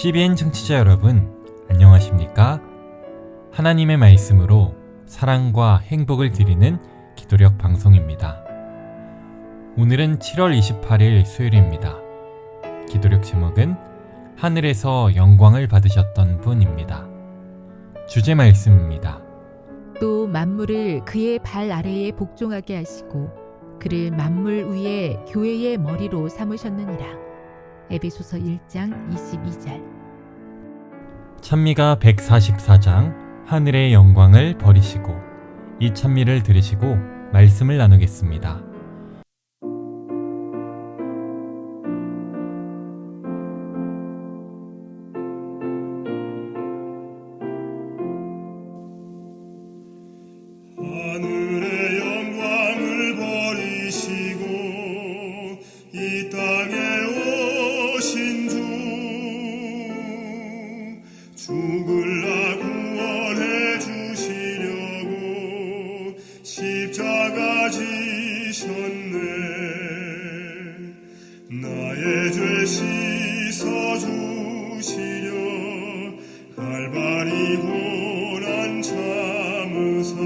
CBN 청취자 여러분, 안녕하십니까? 하나님의 말씀으로 사랑과 행복을 드리는 기도력 방송입니다. 오늘은 7월 28일 수요일입니다. 기도력 제목은 하늘에서 영광을 받으셨던 분입니다. 주제 말씀입니다. 또 만물을 그의 발 아래에 복종하게 하시고 그를 만물 위에 교회의 머리로 삼으셨느니라. 에베소서 1장 22절. 찬미가 144장 하늘의 영광을 버리시고 이 찬미를 들으시고 말씀을 나누겠습니다. 나의 죄 씻어 주시려 갈바리 고난 참으사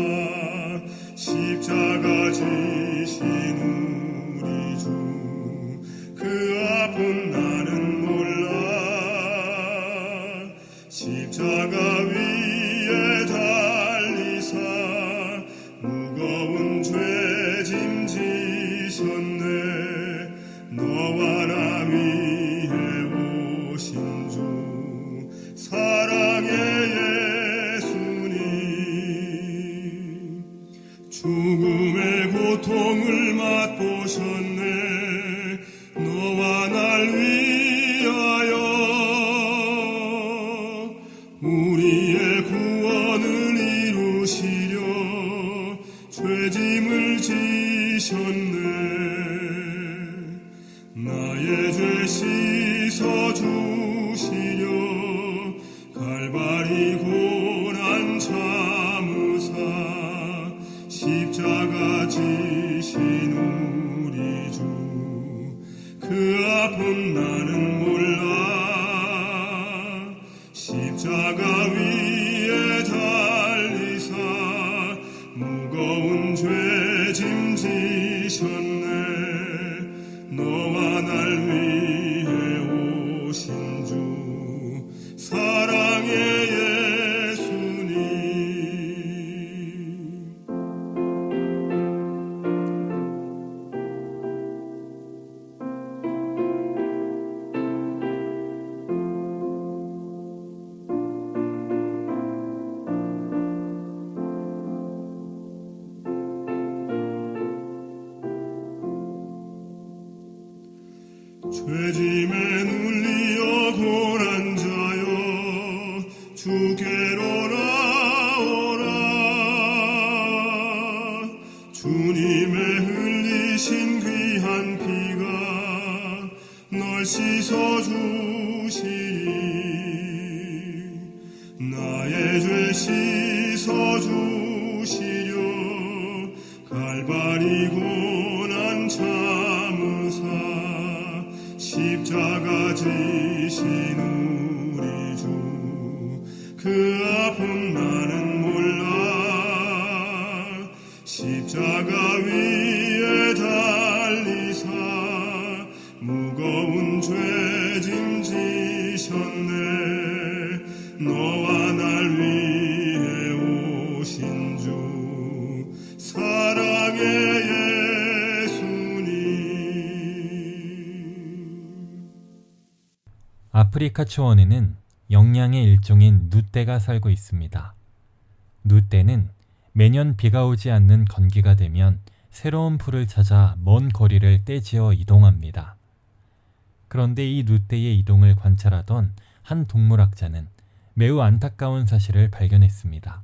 십자가 지신 우리 주. 그 아픈 나는 몰라. 십자가 죽음의 고통을 맛보셨네. 너와 날 위하여 우리의 구원을 이루시려 죄짐을 지셨네. 나의 죄씻 씻어 주시리 나의 죄 씻어 주시려. 갈바리 고 아프리카 초원에는 영양의 일종인 누떼가 살고 있습니다. 누떼는 매년 비가 오지 않는 건기가 되면 새로운 풀을 찾아 먼 거리를 떼지어 이동합니다. 그런데 이 누떼의 이동을 관찰하던 한 동물학자는 매우 안타까운 사실을 발견했습니다.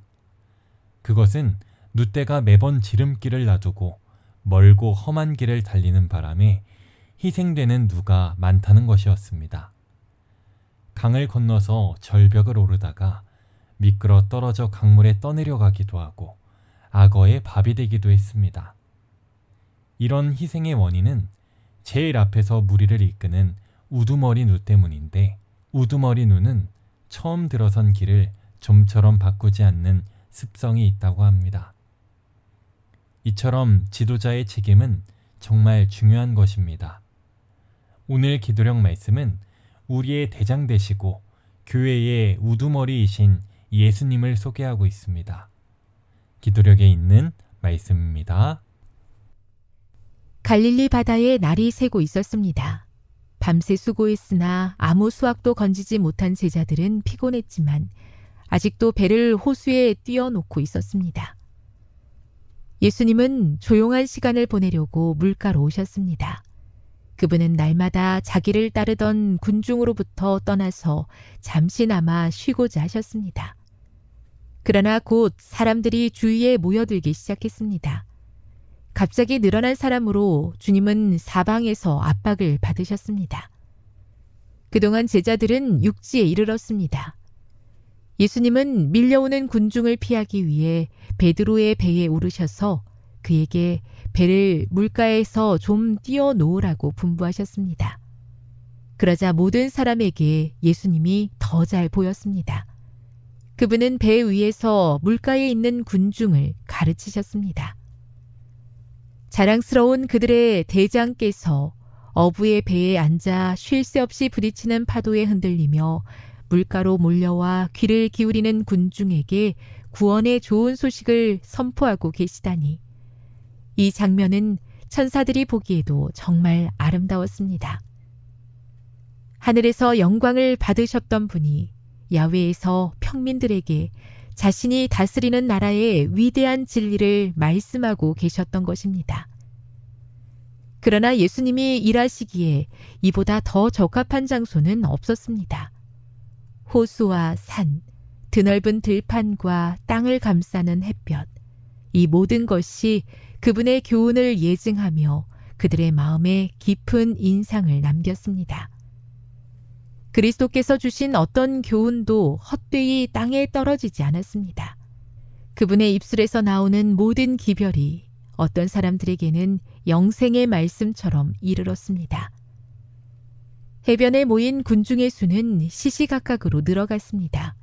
그것은 누떼가 매번 지름길을 놔두고 멀고 험한 길을 달리는 바람에 희생되는 누가 많다는 것이었습니다. 강을 건너서 절벽을 오르다가 미끄러 떨어져 강물에 떠내려가기도 하고 악어의 밥이 되기도 했습니다. 이런 희생의 원인은 제일 앞에서 무리를 이끄는 우두머리 누 때문인데 우두머리 눈은 처음 들어선 길을 좀처럼 바꾸지 않는 습성이 있다고 합니다. 이처럼 지도자의 책임은 정말 중요한 것입니다. 오늘 기도력 말씀은 우리의 대장 되시고 교회의 우두머리이신 예수님을 소개하고 있습니다. 기도력에 있는 말씀입니다. 갈릴리 바다에 날이 새고 있었습니다. 밤새 수고했으나 아무 수확도 건지지 못한 제자들은 피곤했지만 아직도 배를 호수에 띄워놓고 있었습니다. 예수님은 조용한 시간을 보내려고 물가로 오셨습니다. 그분은 날마다 자기를 따르던 군중으로부터 떠나서 잠시나마 쉬고자 하셨습니다. 그러나 곧 사람들이 주위에 모여들기 시작했습니다. 갑자기 늘어난 사람으로 주님은 사방에서 압박을 받으셨습니다. 그동안 제자들은 육지에 이르렀습니다. 예수님은 밀려오는 군중을 피하기 위해 베드로의 배에 오르셔서 그에게 배를 물가에서 좀 띄워 놓으라고 분부하셨습니다. 그러자 모든 사람에게 예수님이 더 잘 보였습니다. 그분은 배 위에서 물가에 있는 군중을 가르치셨습니다. 자랑스러운 그들의 대장께서 어부의 배에 앉아 쉴 새 없이 부딪히는 파도에 흔들리며 물가로 몰려와 귀를 기울이는 군중에게 구원의 좋은 소식을 선포하고 계시다니. 이 장면은 천사들이 보기에도 정말 아름다웠습니다. 하늘에서 영광을 받으셨던 분이 야외에서 평민들에게 자신이 다스리는 나라의 위대한 진리를 말씀하고 계셨던 것입니다. 그러나 예수님이 일하시기에 이보다 더 적합한 장소는 없었습니다. 호수와 산, 드넓은 들판과 땅을 감싸는 햇볕, 이 모든 것이 그분의 교훈을 예증하며 그들의 마음에 깊은 인상을 남겼습니다. 그리스도께서 주신 어떤 교훈도 헛되이 땅에 떨어지지 않았습니다. 그분의 입술에서 나오는 모든 기별이 어떤 사람들에게는 영생의 말씀처럼 이르렀습니다. 해변에 모인 군중의 수는 시시각각으로 늘어갔습니다.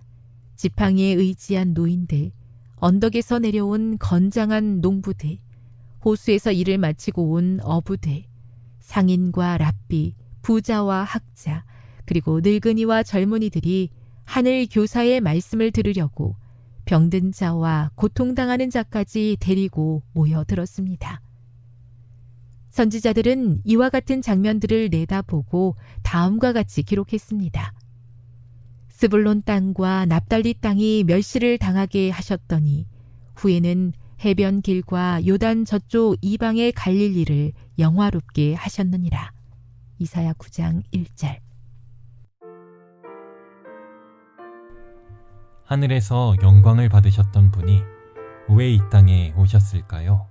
지팡이에 의지한 노인들, 언덕에서 내려온 건장한 농부들, 호수에서 일을 마치고 온 어부들, 상인과 랍비, 부자와 학자, 그리고 늙은이와 젊은이들이 하늘 교사의 말씀을 들으려고 병든 자와 고통당하는 자까지 데리고 모여들었습니다. 선지자들은 이와 같은 장면들을 내다보고 다음과 같이 기록했습니다. 스불론 땅과 납달리 땅이 멸시를 당하게 하셨더니 후에는 해변 길과 요단 저쪽 이방의 갈릴리를 영화롭게 하셨느니라. 이사야 9장 1절. 하늘에서 영광을 받으셨던 분이 왜 이 땅에 오셨을까요?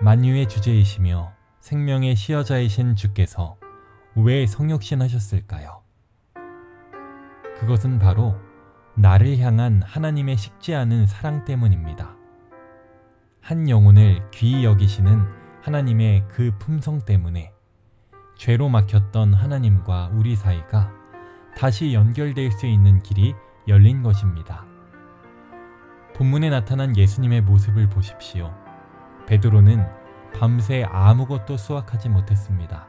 만유의 주제이시며 생명의 시여자이신 주께서 왜 성육신 하셨을까요? 그것은 바로 나를 향한 하나님의 식지 않은 사랑 때문입니다. 한 영혼을 귀히 여기시는 하나님의 그 품성 때문에 죄로 막혔던 하나님과 우리 사이가 다시 연결될 수 있는 길이 열린 것입니다. 본문에 나타난 예수님의 모습을 보십시오. 베드로는 밤새 아무것도 수확하지 못했습니다.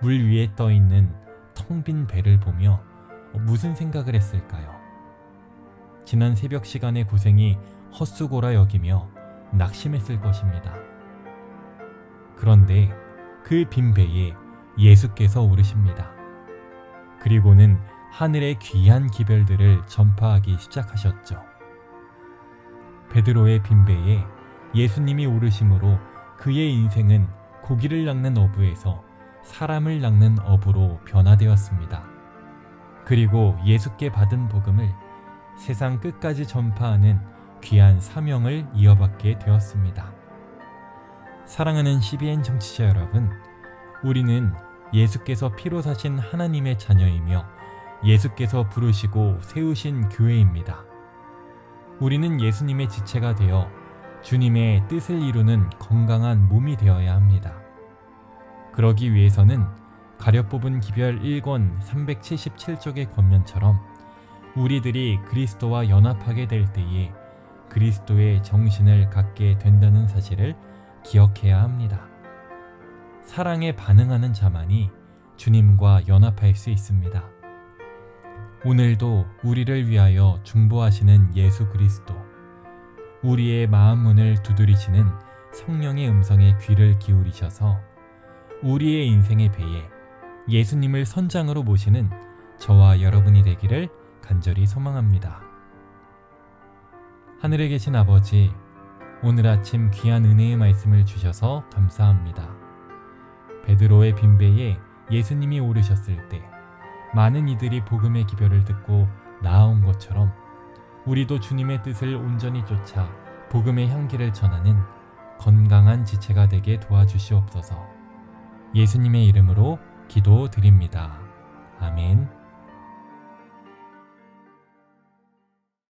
물 위에 떠 있는 텅 빈 배를 보며 무슨 생각을 했을까요? 지난 새벽 시간의 고생이 헛수고라 여기며 낙심했을 것입니다. 그런데 그 빈 배에 예수께서 오르십니다. 그리고는 하늘의 귀한 기별들을 전파하기 시작하셨죠. 베드로의 빈배에 예수님이 오르심으로 그의 인생은 고기를 낚는 어부에서 사람을 낚는 어부로 변화되었습니다. 그리고 예수께 받은 복음을 세상 끝까지 전파하는 귀한 사명을 이어받게 되었습니다. 사랑하는 CBN 청취자 여러분, 우리는 예수께서 피로 사신 하나님의 자녀이며 예수께서 부르시고 세우신 교회입니다. 우리는 예수님의 지체가 되어 주님의 뜻을 이루는 건강한 몸이 되어야 합니다. 그러기 위해서는 가려 뽑은 기별 1권 377쪽의 권면처럼 우리들이 그리스도와 연합하게 될 때에 그리스도의 정신을 갖게 된다는 사실을 기억해야 합니다. 사랑에 반응하는 자만이 주님과 연합할 수 있습니다. 오늘도 우리를 위하여 중보하시는 예수 그리스도, 우리의 마음 문을 두드리시는 성령의 음성에 귀를 기울이셔서 우리의 인생의 배에 예수님을 선장으로 모시는 저와 여러분이 되기를 간절히 소망합니다. 하늘에 계신 아버지, 오늘 아침 귀한 은혜의 말씀을 주셔서 감사합니다. 베드로의 빈배에 예수님이 오르셨을 때 많은 이들이 복음의 기별을 듣고 나아온 것처럼 우리도 주님의 뜻을 온전히 쫓아 복음의 향기를 전하는 건강한 지체가 되게 도와주시옵소서. 예수님의 이름으로 기도드립니다. 아멘.